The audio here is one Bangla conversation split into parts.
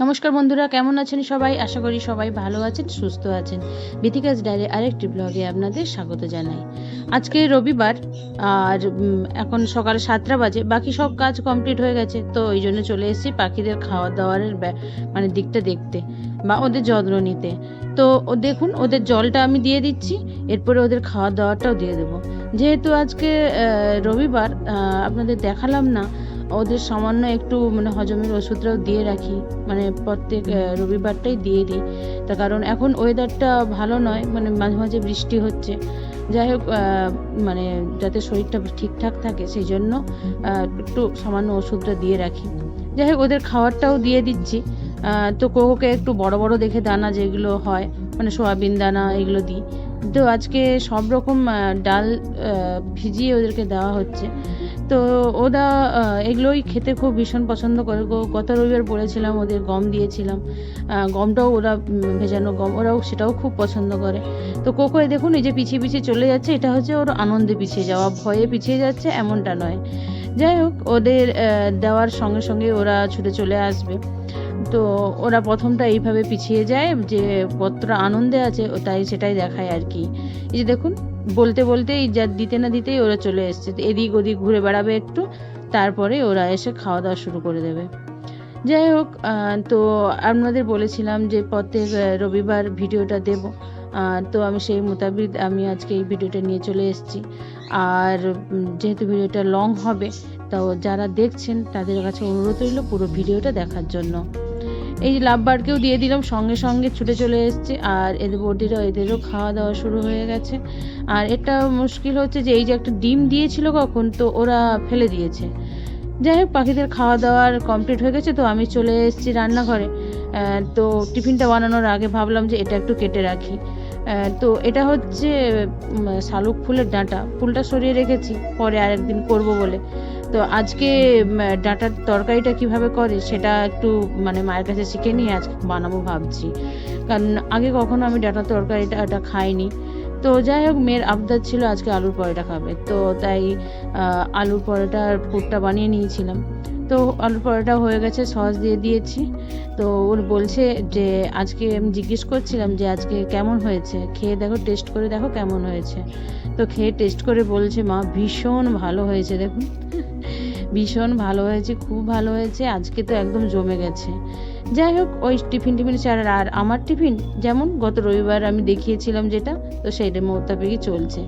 নমস্কার বন্ধুরা, কেমন আছেন সবাই? আশা করি সবাই ভালো আছেন, সুস্থ আছেন। বিথিকাস ডায়ের আরেকটি ব্লগে আপনাদের স্বাগত জানাই। আজকে রবিবার, আর এখন সকাল সাতটা বাজে, বাকি সব কাজ কমপ্লিট হয়ে গেছে, তো ওই জন্য চলে এসেছি পাখিদের খাওয়া দাওয়ারের মানে দিকটা দেখতে, বা ওদের যত্ন নিতে। তো দেখুন, ওদের জলটা আমি দিয়ে দিচ্ছি, এরপরে ওদের খাওয়া দাওয়াটাও দিয়ে দেবো। যেহেতু আজকে রবিবার আপনাদের দেখালাম না ওদের সামান্য একটু মানে হজমের ওষুধটাও দিয়ে রাখি। মানে প্রত্যেক রবিবারটাই দিয়ে দিই। তার কারণ এখন ওয়েদারটা ভালো নয় মানে মাঝে মাঝে বৃষ্টি হচ্ছে। যাই হোক মানে যাতে শরীরটা ঠিকঠাক থাকে সেই জন্য একটু সামান্য ওষুধটা দিয়ে রাখি। যাই হোক ওদের খাবারটাও দিয়ে দিচ্ছি। তো কোকোকে একটু বড় বড় দেখে দানা যেগুলো হয় মানে সোয়াবিন দানা এগুলো দিই। তো আজকে সব রকম ডাল ভিজিয়ে ওদেরকে দেওয়া হচ্ছে। তো ওরা এগুলোই খেতে খুব ভীষণ পছন্দ করে। গত রবিবার বলেছিলাম, ওদের গম দিয়েছিলাম। গমটাও ওরা ভেজানো গম, ওরাও সেটাও খুব পছন্দ করে। তো কোকো দেখুন, এই যে পিছিয়ে পিছিয়ে চলে যাচ্ছে, এটা হচ্ছে ওর আনন্দে পিছিয়ে যাওয়া, ভয়ে পিছিয়ে যাচ্ছে, এমনটা নয়। যাই হোক, ওদের দেওয়ার সঙ্গে সঙ্গে ওরা ছুটে চলে আসবে। তো ওরা প্রথমটা এইভাবে পিছিয়ে যায় যে কতটা আনন্দে আছে তাই সেটাই দেখায় আর কি। এই যে দেখুন বলতে বলতেই যা দিতে না দিতেই ওরা চলে এসছে। এদিক ওদিক ঘুরে বেড়াবে একটু, তারপরে ওরা এসে খাওয়া দাওয়া শুরু করে দেবে। যাই হোক তো আপনাদের বলেছিলাম যে প্রত্যেক রবিবার ভিডিওটা দেব। তো আমি সেই মোতাবিক আমি আজকে এই ভিডিওটা নিয়ে চলে এসেছি। আর যেহেতু ভিডিওটা লং হবে, তো যারা দেখছেন তাদের কাছে অনুরোধ রইল পুরো ভিডিওটা দেখার জন্য। এই যে লাভবারকেও দিয়ে দিলাম, সঙ্গে সঙ্গে ছুটে চলে এসছে। আর এদের বডিরও এদেরও খাওয়া দাওয়া শুরু হয়ে গেছে। আর এটা মুশকিল হচ্ছে যে এই যে একটা ডিম দিয়েছিল কখন, তো ওরা ফেলে দিয়েছে। যাই হোক, পাখিদের খাওয়া দাওয়ার কমপ্লিট হয়ে গেছে, তো আমি চলে এসেছি রান্নাঘরে। তো টিফিনটা বানানোর আগে ভাবলাম যে এটা একটু কেটে রাখি। তো এটা হচ্ছে শালুক ফুলের ডাঁটা। ফুলটা সরিয়ে রেখেছি, পরে আরেকদিন করব বলে। তো আজকে ডাঁটার তরকারিটা কীভাবে করে সেটা একটু মানে মায়ের কাছে শিখে নিয়ে আজকে বানাবো ভাবছি। কারণ আগে কখনো আমি ডাঁটার তরকারিটা এটা খাইনি। তো যাই হোক, মেয়ের আবদার ছিল আজকে আলুর পরোটা খাবে। তো তাই আলুর পরোটার পুরটা বানিয়ে নিয়েছিলাম। তো আলুর পরোটা হয়ে গেছে, সস দিয়ে দিয়েছি। তো ওর বলছে যে, আজকে আমি জিজ্ঞেস করছিলাম যে, আজকে কেমন হয়েছে? খেয়ে দেখো টেস্ট করে দেখো কেমন হয়েছে। তো খেয়ে টেস্ট করে বলছে, মা, ভীষণ ভালো হয়েছে দেখুন। ভীষণ ভালো হয়েছে, খুব ভালো হয়েছে। আজকে তো একদম জমে গেছে। যাই হোক, ওই টিফিন টিফিন ছাড়া আর আমার টিফিন যেমন, গত রবিবার আমি দেখিয়েছিলাম যেটা, তো সেইটা মোতাবেকই চলছে।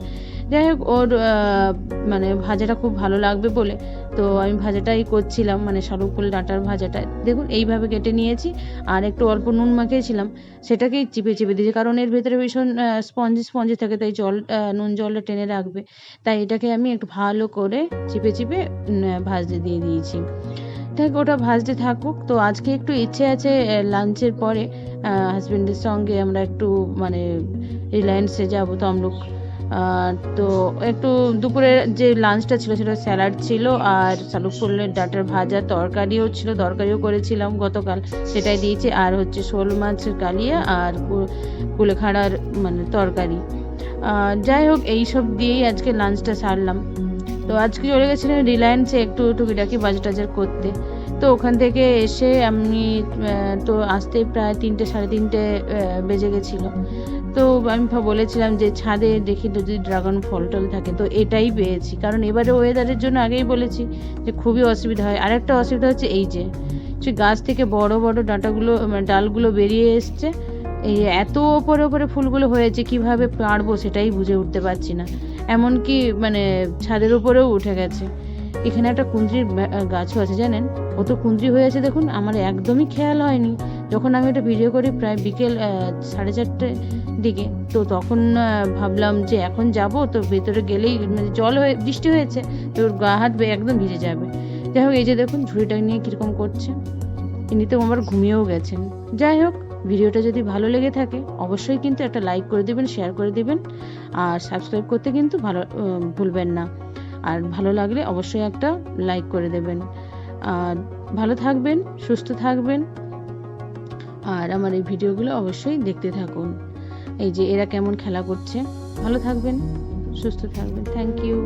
যাই হোক, ওর মানে ভাজাটা খুব ভালো লাগবে বলে। তো আমি ভাজাটাই করছিলাম মানে শালুক ফুল ডাঁটার ভাজাটা দেখুন, এইভাবে কেটে নিয়েছি। আর একটু অল্প নুন মাখিয়েছিলাম। সেটাকেই চিপে চিপে দিয়েছি। কারণ এর ভেতরে ভীষণ স্পঞ্জি স্পঞ্জি থাকে, তাই জল নুন জলটা টেনে রাখবে। তাই এটাকে আমি একটু ভালো করে চিপে চিপে ভাজতে দিয়ে দিয়েছি। দেখ, ওটা ভাজতে থাকুক। তো আজকে একটু ইচ্ছে আছে লাঞ্চের পরে হাজবেন্ডের সঙ্গে আমরা একটু মানে রিলায়েন্সে যাব তমলুক তো একটু দুপুরের যে লাঞ্চটা ছিল সেটা স্যালাড ছিল আর শালুক ফুলের ডাটার ভাজা, তরকারিও ছিল, তরকারিও করেছিলাম গতকাল। সেটাই দিয়েছি। আর হচ্ছে শোল মাছের কালিয়া আর কুলেখাড়ার মানে তরকারি। যাই হোক এইসব দিয়েই আজকে লাঞ্চটা সারলাম। তো আজকে চলে গেছিলাম রিলায়েন্সে একটু টুকিটাকি বাজার টাজার করতে। তো ওখান থেকে এসে আমি তো আসতে প্রায় তিনটে, সাড়ে তিনটে বেজে গেছিল। তো আমি বলেছিলাম যে ছাদে দেখি যদি ড্রাগন ফল টল থাকে, তো এটাই পেয়েছি। কারণ এবারে ওয়েদারের জন্য আগেই বলেছি যে খুবই অসুবিধা হয়। আরেকটা অসুবিধা হচ্ছে এই যে সে গাছ থেকে বড় বড় ডাঁটাগুলো মানে ডালগুলো বেরিয়ে এসছে। এই এত ওপরে ওপরে ফুলগুলো হয়েছে, কীভাবে পারব সেটাই বুঝে উঠতে পারছি না। এমনকি মানে ছাদের উপরেও উঠে গেছে। এখানে একটা বা- গাছও আছে জানেন? কত কুঁদরি হয়েছে দেখুন, আমার একদমই খেয়াল হয়নি। যখন আমি এটা ভিডিও করি প্রায় বিকেল সাড়ে চারটে দিকে, তো তখন ভাবলাম যে এখন যাব, তো ভেতরে গেলেই মানে জল হয়ে, বৃষ্টি হয়েছে, তো ওর গা হাত একদম ভিজে যাবে। যাই হোক, এই যে দেখুন, ঝুড়িটা নিয়ে কীরকম করছে। এমনিতেও আমার ঘুমিয়েও গেছেন। যাই হোক ভিডিওটা যদি ভালো লেগে থাকে, অবশ্যই কিন্তু একটা লাইক করে দেবেন শেয়ার করে দেবেন, আর সাবস্ক্রাইব করতে কিন্তু ভালো ভুলবেন না। আর ভালো লাগলে অবশ্যই একটা লাইক করে দেবেন। আর ভালো থাকবেন, সুস্থ থাকবেন। আর আমার এই ভিডিওগুলো অবশ্যই দেখতে থাকুন। এই যে এরা কেমন খেলা করছে। ভালো থাকবেন, সুস্থ থাকবেন। Thank you